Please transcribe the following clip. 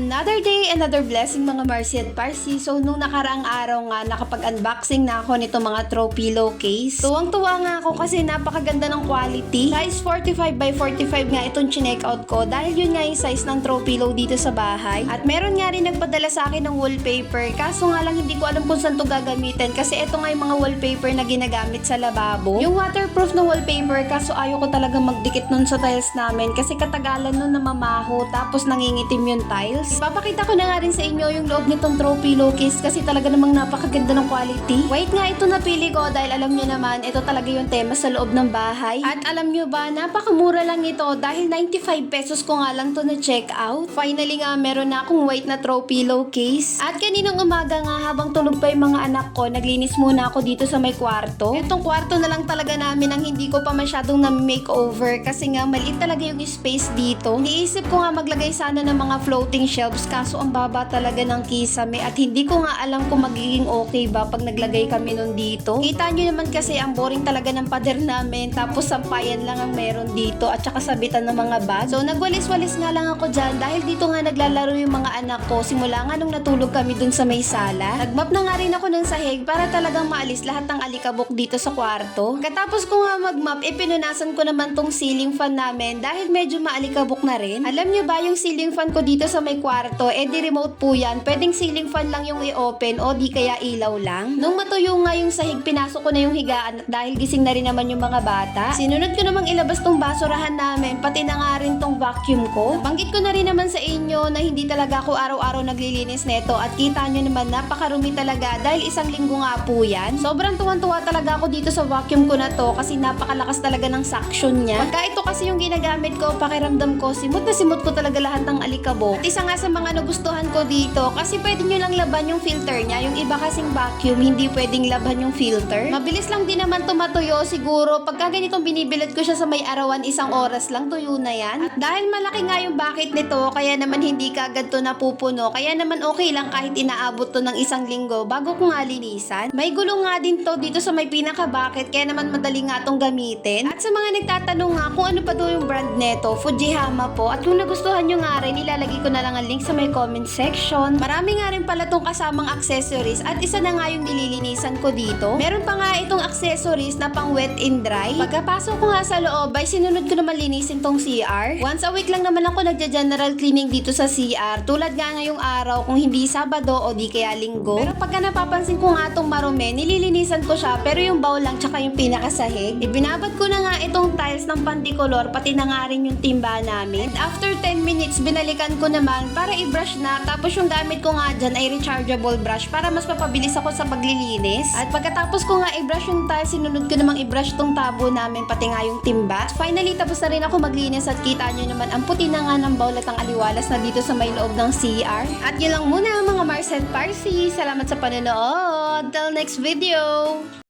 Another day, another blessing mga Marcy at Parsi. So, nung nakaraang araw nga, nakapag-unboxing na ako nito mga throw pillow case. Tuwang-tuwa nga ako kasi napakaganda ng quality. Size 45 by 45 nga itong chinek out ko dahil yun nga yung size ng throw dito sa bahay. At meron nga rin nagpadala sa akin ng wallpaper. Kaso nga lang hindi ko alam kung saan to gagamitin kasi ito nga yung mga wallpaper na ginagamit sa lababo. Yung waterproof na wallpaper kaso ayaw ko talaga magdikit nun sa tiles namin kasi katagalan nun namamaho tapos nangingitim yung tiles. Papakita ko na nga rin sa inyo yung loob nitong throw pillowcase kasi talaga namang napakaganda ng quality. White nga ito napili ko dahil alam nyo naman ito talaga yung tema sa loob ng bahay. At alam nyo ba, napakamura lang ito dahil 95 pesos ko nga lang to na check out. Finally nga, meron na akong white na throw pillowcase. At kaninang umaga nga habang tulog pa yung mga anak ko, naglinis muna ako dito sa may kwarto. Itong kwarto na lang talaga namin ang hindi ko pa masyadong na-makeover kasi nga maliit talaga yung space dito. Niisip ko nga maglagay sana ng mga floating shelves kaso ang baba talaga ng kisame at hindi ko nga alam kung magiging okay ba pag naglagay kami nun dito. Kita nyo naman kasi ang boring talaga ng pader namin tapos sampayan lang ang meron dito at saka sabitan ng mga bag. So nagwalis-walis nga lang ako dyan dahil dito nga naglalaro yung mga anak ko simula nga nung natulog kami dun sa may sala. Nagmap na nga rin ako ng sahig para talagang maalis lahat ng alikabok dito sa kwarto. Katapos ko nga magmap, eh pinunasan ko naman tong ceiling fan namin dahil medyo maalikabok na rin. Alam nyo ba yung ceiling fan ko dito sa may kwarto, eh di remote po yan. Pwedeng ceiling fan lang yung i-open o di kaya ilaw lang. Nung matuyo nga yung sahig, pinasok ko na yung higaan dahil gising na rin naman yung mga bata. Sinunod ko namang ilabas tong basurahan namin, pati na nga rin tong vacuum ko. Banggit ko na rin naman sa inyo na hindi talaga ako araw-araw naglilinis neto at kita nyo naman napakarumi talaga dahil isang linggo nga po yan. Sobrang tuwan-tuwa talaga ako dito sa vacuum ko na to kasi napakalakas talaga ng suction niya. Pagka ito kasi yung ginagamit ko, pakiramdam ko, simot na simot ko talaga lahat ng alikabok. At isa sa mga nagustuhan ko dito kasi pwede nyo lang laban yung filter niya. Yung iba kasing vacuum, hindi pwedeng laban yung filter. Mabilis lang din naman tumatuyo siguro. Pagka ganitong binibilad ko siya sa may arawan, isang oras lang tuyo na yan. At dahil malaki nga yung bucket nito, kaya naman hindi kagad to napupuno. Kaya naman okay lang kahit inaabot to ng isang linggo bago ko nga linisan. May gulong nga din to dito sa may pinaka-bucket kaya naman madali nga tong gamitin. At sa mga nagtatanong nga kung ano pa daw yung brand neto, Fujihama po. At kung nagustuhan nyo nga rin, ilalagay ko na lang ang link sa may comment section. Marami nga rin pala tong kasamang accessories at isa na nga yung nililinisan ko dito. Meron pa nga itong accessories na pang wet and dry. Pagkapasok ko nga sa loob ay sinunod ko naman linisin tong CR. Once a week lang naman ako nagja-general cleaning dito sa CR. Tulad nga ngayong araw kung hindi Sabado o di kaya Linggo. Pero pagka napapansin ko nga itong marumi, nililinisan ko siya pero yung bowl lang tsaka yung pinakasahig. Ibinabad ko na nga itong tiles ng pandikolor pati na nga rin yung timba namin. And after 10 minutes, binalikan ko naman para i-brush na. Tapos yung gamit ko nga dyan ay rechargeable brush para mas mapabilis ako sa paglilinis. At pagkatapos ko nga i-brush yung tiles, sinunod ko namang i-brush tong tabo namin pati nga yung timba. Finally, tapos na rin ako maglinis at kita nyo naman ang puti na nga ng bowl at ang aliwalas na dito sa may loob ng CR. At yun lang muna mga Mars and Parsi. Salamat sa panonood. Till next video!